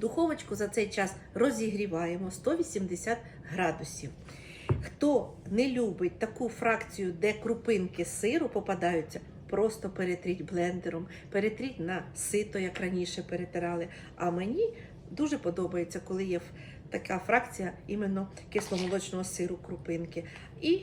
Духовочку за цей час розігріваємо 180 градусів. Хто не любить таку фракцію, де крупинки сиру попадаються, просто перетріть блендером, перетріть на сито, як раніше перетирали. А мені дуже подобається, коли є така фракція іменно кисломолочного сиру крупинки. І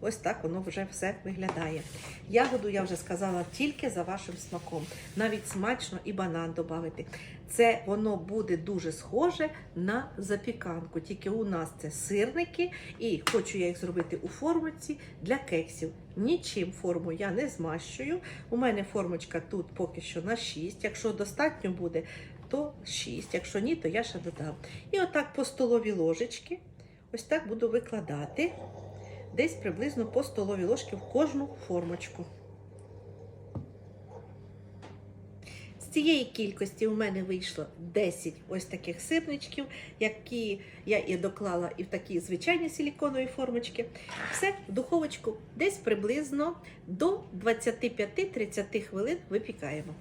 ось так воно вже все виглядає. Ягоду я вже сказала тільки за вашим смаком. Навіть смачно і банан додати. Це воно буде дуже схоже на запіканку. Тільки у нас це сирники, і хочу я їх зробити у формочці для кексів. Нічим форму я не змащую. У мене формочка тут поки що на 6. Якщо достатньо буде, то 6. Якщо ні, то я ще додам. І отак по столовій ложечки, ось так буду викладати. Десь приблизно по столовій ложки в кожну формочку. З цієї кількості у мене вийшло 10 ось таких сирничків, які я і доклала і в такі звичайні силіконові формочки. Все в духовочку десь приблизно до 25-30 хвилин випікаємо.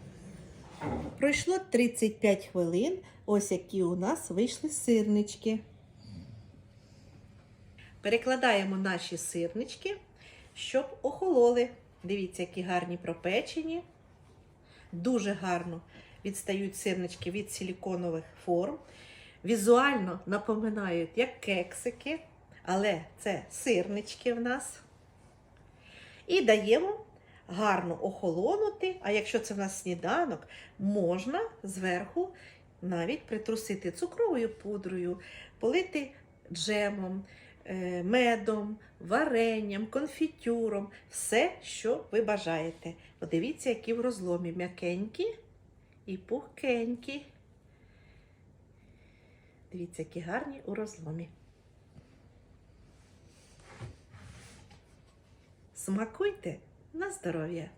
Пройшло 35 хвилин. Ось які у нас вийшли сирнички. Перекладаємо наші сирнички, щоб охололи. Дивіться, які гарні пропечені. Дуже гарно відстають сирнички від силіконових форм. Візуально напоминають як кексики, але це сирнички в нас. І даємо гарно охолонути. А якщо це в нас сніданок, можна зверху навіть притрусити цукровою пудрою, полити джемом, медом, варенням, конфітюром, все, що ви бажаєте. Подивіться, які в розломі м'якенькі і пухкенькі. Дивіться, які гарні у розломі. Смакуйте на здоров'я!